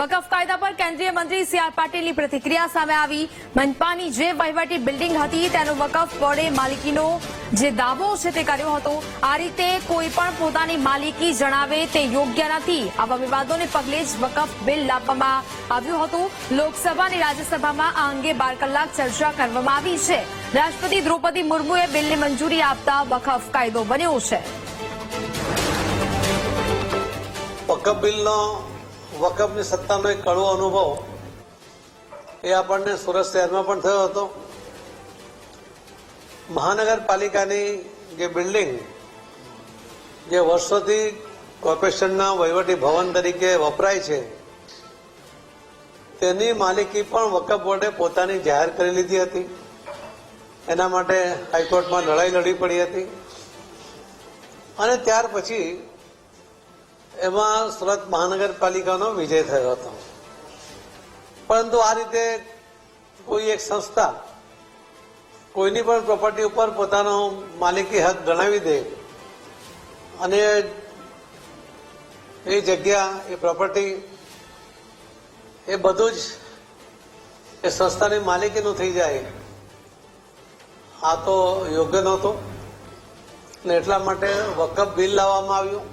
વકફ કાયદા પર કેન્દ્રીય મંત્રી સી આર પાટીલની પ્રતિક્રિયા સામે આવી. મનપાની જે વહીવટી બિલ્ડિંગ હતી, તેનો વકફ બોર્ડે માલિકીનો જે દાવો છે તે કર્યો હતો. આ રીતે કોઈ પણ પોતાની માલિકી જણાવે તે યોગ્ય નથી. આવા વિવાદોને પગલે જ વકફ બિલ લાવવામાં આવ્યું હતું. લોકસભા અને રાજ્યસભામાં આ અંગે બાર કલાક ચર્ચા કરવામાં આવી છે. રાષ્ટ્રપતિ દ્રૌપદી મુર્મુએ બિલને મંજૂરી આપતા વકફ કાયદો બન્યો છે. વકફ બિલનો વકફની સત્તાનો એક કડવો અનુભવ એ આપણને સુરત શહેરમાં પણ થયો હતો. મહાનગરપાલિકાની જે બિલ્ડિંગ જે વર્ષોથી કોર્પોરેશનના વહીવટી ભવન તરીકે વપરાય છે, તેની માલિકી પણ વકફ બોર્ડે પોતાની જાહેર કરી લીધી હતી. એના માટે હાઈકોર્ટમાં લડાઈ લડવી પડી હતી. અને ત્યાર પછી એમાં સુરત મહાનગરપાલિકાનો વિજય થયો હતો. પરંતુ આ રીતે કોઈ એક સંસ્થા કોઈની પણ પ્રોપર્ટી ઉપર પોતાનો માલિકી હક ગણાવી દે અને એ જગ્યા, એ પ્રોપર્ટી એ બધું જ એ સંસ્થાની માલિકીનું થઈ જાય. આ તો યોગ્ય નહોતું. ને એટલા માટે વકફ બિલ લાવવામાં આવ્યું.